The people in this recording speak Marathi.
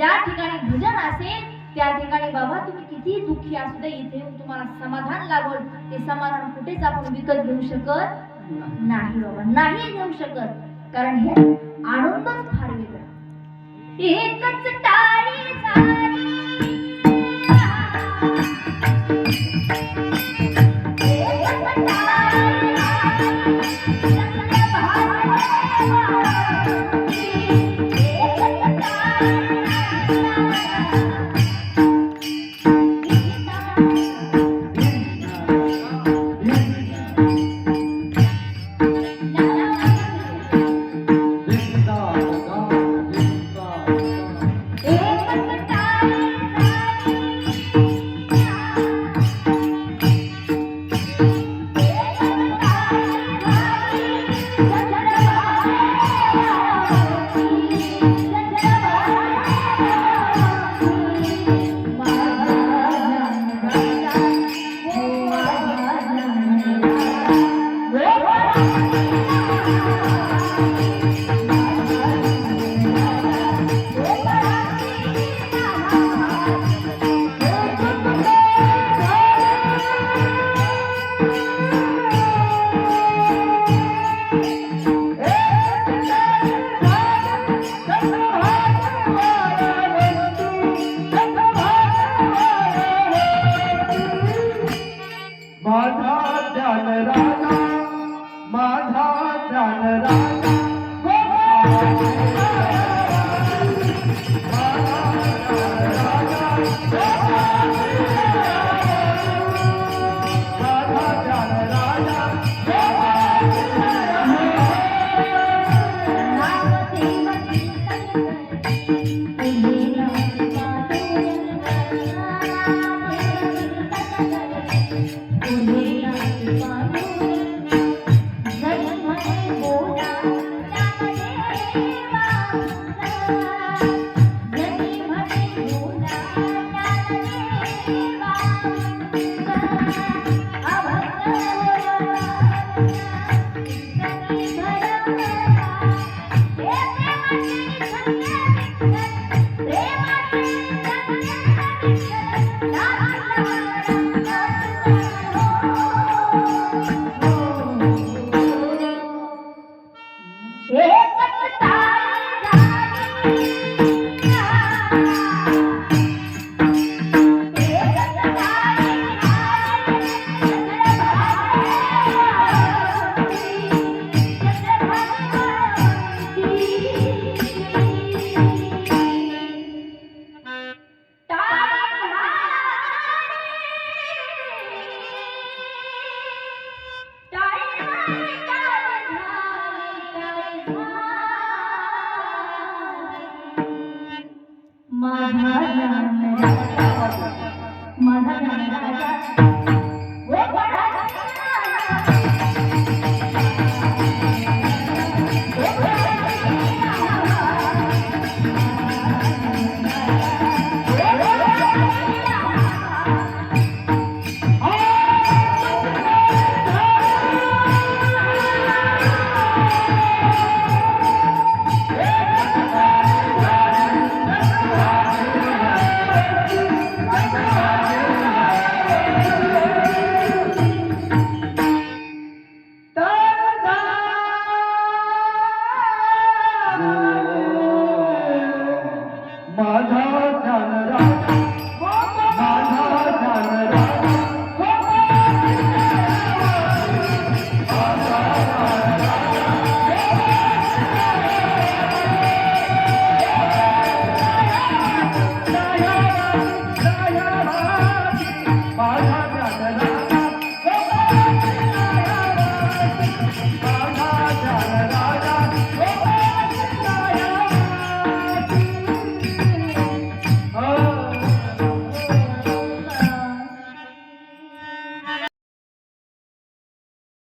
ज्या ठिकाणी भजन असेल त्या ठिकाणी बाबा तुम्ही किती दुःखी असू दे इथे तुम्हाला समाधान लागल. ते समाधान कुठेच आपण विकत घेऊ शकत नाही बाबा नाही घेऊ शकत. कारण हे आनंदच फार वेगळा. एकच टाळी झाली. एकच 飞不高 माधा राम माधा राम राधा